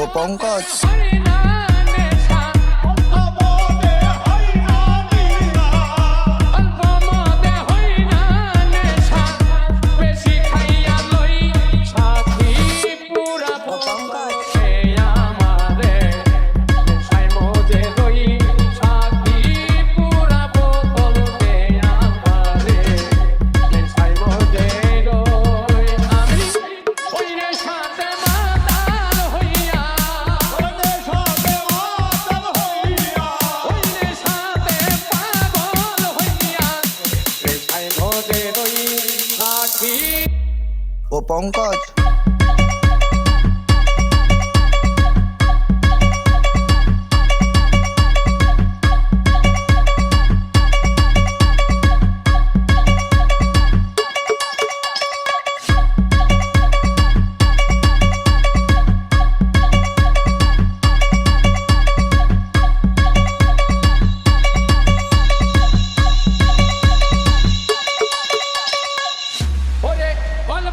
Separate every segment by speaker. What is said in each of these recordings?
Speaker 1: O
Speaker 2: Pankaj. Ô Pankaj um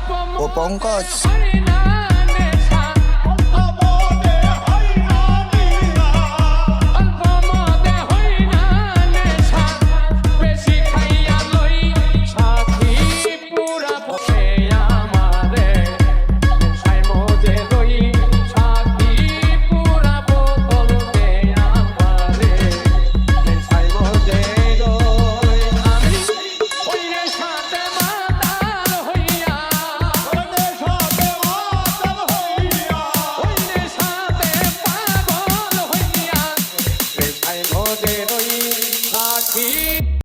Speaker 1: 어, 뭐
Speaker 2: 뭔가